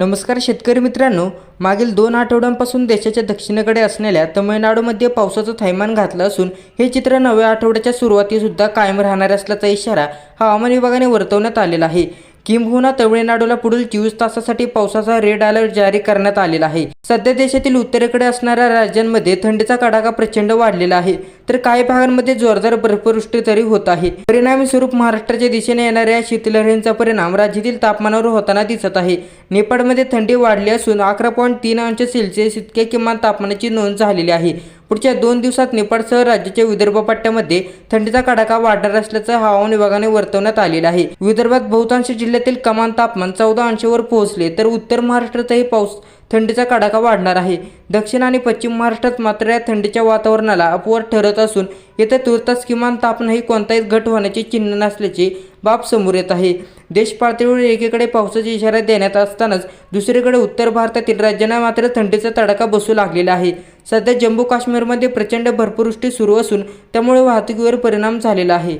नमस्कार शेतकरी मित्रांनो मागील दोन आठवड्यांपासून देशाच्या दक्षिणेकडे असलेल्या तमिळनाडूमध्ये पावसाचं थैमान घातलं असून हे चित्र नव्या आठवड्याच्या सुरुवातीसुद्धा कायम राहणार असल्याचा इशारा हवामान विभागाने वर्तवण्यात आलेला आहे. किंबहुना तमिळनाडूला पुढील चोवीस तासासाठी पावसाचा रेड अलर्ट जारी करण्यात आलेला आहे. सध्या देशातील उत्तरेकडे असणाऱ्या राज्यांमध्ये थंडीचा कडाका प्रचंड वाढलेला आहे. तर काही भागांमध्ये जोरदार बर्फवृष्टी तरी होत आहे. परिणामी स्वरूप महाराष्ट्राच्या दिशेने येणाऱ्या शीतलहरींचा परिणाम राज्यातील तापमानावर होताना दिसत आहे. नेपाळमध्ये थंडी वाढली असून अकरा पॉईंट तीन अंश सेल्सिअस इतक्या किमान तापमानाची नोंद झालेली आहे. पुढच्या दोन दिवसात नेपाळसह राज्याच्या विदर्भ पट्ट्यामध्ये थंडीचा कडाका वाढणार असल्याचं हवामान विभागाने वर्तवण्यात आलेलं आहे. विदर्भात बहुतांश जिल्ह्यातील कमान तापमान चौदा अंशावर पोहोचले तर उत्तर महाराष्ट्रातही पाऊस थंडीचा कडाका वाढणार आहे. दक्षिण आणि पश्चिम महाराष्ट्रात मात्र या थंडीच्या वातावरणाला अपवाद ठरत असून येत्या तुर्तास किमान तापमानही कोणताही घट होण्याचे चिन्ह नसल्याची बाब समोर येत आहे. देश पातळीवर एकीकडे पावसाचा इशारा देण्यात असतानाच दुसरीकडे उत्तर भारतातील राज्यांना मात्र थंडीचा तडाखा बसू लागलेला आहे. सध्या जम्मू काश्मीरमध्ये प्रचंड बर्फवृष्टी सुरू असून त्यामुळे वाहतुकीवर परिणाम झालेला आहे.